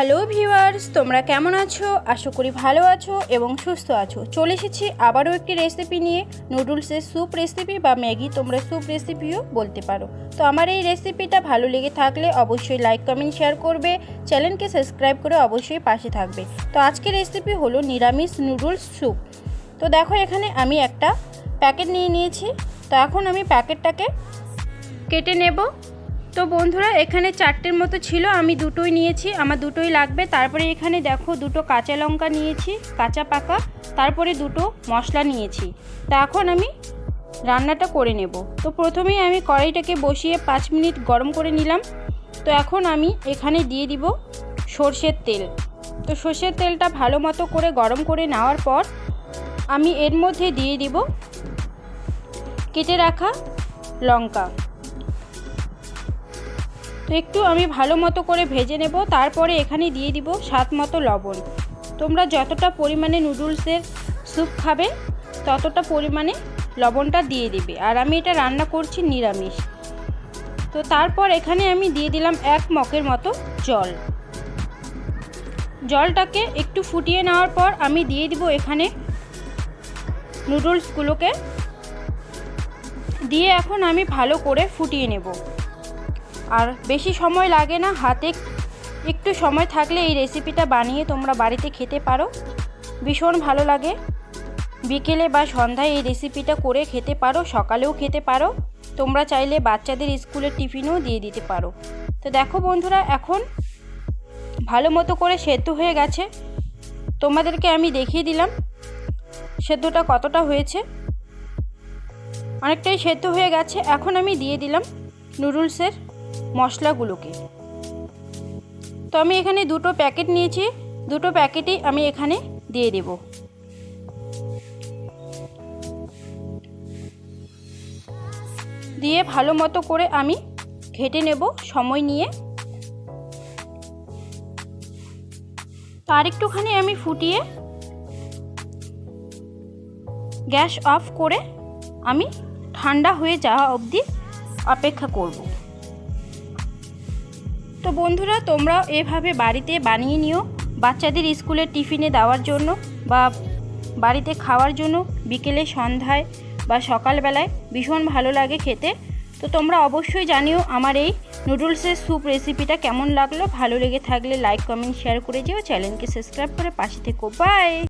Hello viewers, তোমরা কেমন আছো? আশা করি ভালো আছো এবং সুস্থ আছো। চলে এসেছি আবারও একটি রেসিপি নিয়ে। নুডলসের স্যুপ রেসিপি বা ম্যাগি তোমরা স্যুপ রেসিপিও বলতে পারো। তো আমার এই রেসিপিটা ভালো লেগে থাকলে অবশ্যই লাইক কমেন্ট শেয়ার করবে। চ্যানেলকে সাবস্ক্রাইব করে অবশ্যই পাশে থাকবে। তো আজকের রেসিপি হলো নিরামিষ নুডলস স্যুপ তো দেখো এখানে আমি একটা প্যাকেট নিয়ে নিয়েছি। তো এখন আমি প্যাকেটটাকে কেটে নেব। তো বন্ধুরা, এখানে চারটের মতো ছিল, আমি দুটোই নিয়েছি, আমার দুটোই লাগবে। তারপরে এখানে দেখো দুটো কাঁচা লঙ্কা নিয়েছি, কাঁচা পাকা, তারপরে দুটো মশলা নিয়েছি। তা এখন আমি রান্নাটা করে নেব। তো প্রথমেই আমি কড়াইটাকে বসিয়ে পাঁচ মিনিট গরম করে নিলাম। তো এখন আমি এখানে দিয়ে দিব সর্ষের তেল। তো সর্ষের তেলটা ভালো মতো করে গরম করে নেওয়ার পর আমি এর মধ্যে দিয়ে দিব কেটে রাখা লঙ্কা। তো একটু আমি ভালো মতো করে ভেজে নেব, তারপরে এখানে দিয়ে দিব স্বাদ মতো লবণ। তোমরা যতটা পরিমাণে নুডলসের স্যুপ খাবে, ততটা পরিমাণে লবণটা দিয়ে দিবে। আর আমি এটা রান্না করছি নিরামিষ। তো তারপর এখানে আমি দিয়ে দিলাম এক মকের মতো জল। জলটাকে একটু ফুটিয়ে নেওয়ার পর আমি দিয়ে দিব এখানে নুডলসগুলোকে। দিয়ে এখন আমি ভালো করে ফুটিয়ে নেব। আর বেশি সময় লাগে না, হাতে একটু সময় থাকলে এই রেসিপিটা বানিয়ে তোমরা বাড়িতে খেতে পারো। ভীষণ ভালো লাগে। বিকেলে বা সন্ধ্যায় এই রেসিপিটা করে খেতে পারো, সকালেও খেতে পারো। তোমরা চাইলে বাচ্চাদের স্কুলের টিফিনও দিয়ে দিতে পারো। তো দেখো বন্ধুরা, এখন ভালো মতো করে সেদ্ধ হয়ে গেছে। তোমাদেরকে আমি দেখিয়ে দিলাম সেদ্ধটা কতটা হয়েছে। অনেকটাই সেদ্ধ হয়ে গেছে। এখন আমি দিয়ে দিলাম নুডলসের মশলাগুলোকে। তো আমি এখানে দুটো প্যাকেট নিয়েছি। দুটো প্যাকেটই আমি এখানে দিয়ে দেব। দিয়ে ভালো মতো করে আমি ঘেটে নেব সময় নিয়ে। তার একটুখানি আমি ফুটিয়ে গ্যাস অফ করে আমি ঠান্ডা হয়ে যাওয়া অবধি অপেক্ষা করব। তো বন্ধুরা তোমরাও এভাবে বাড়িতে বানিয়ে নিও। বাচ্চাদের স্কুলের টিফিনে দেওয়ার জন্য বা বাড়িতে খাওয়ার জন্য বিকেলে, সন্ধ্যায় বা সকালবেলায় ভীষণ ভালো লাগে খেতে। তো তোমরা অবশ্যই জানিও আমার এই নুডলসের স্যুপ রেসিপিটা কেমন লাগল। ভালো লেগে থাকলে লাইক, কমেন্ট, শেয়ার করে যেও। চ্যানেলকে সাবস্ক্রাইব করে পাশে থেকো। বাই!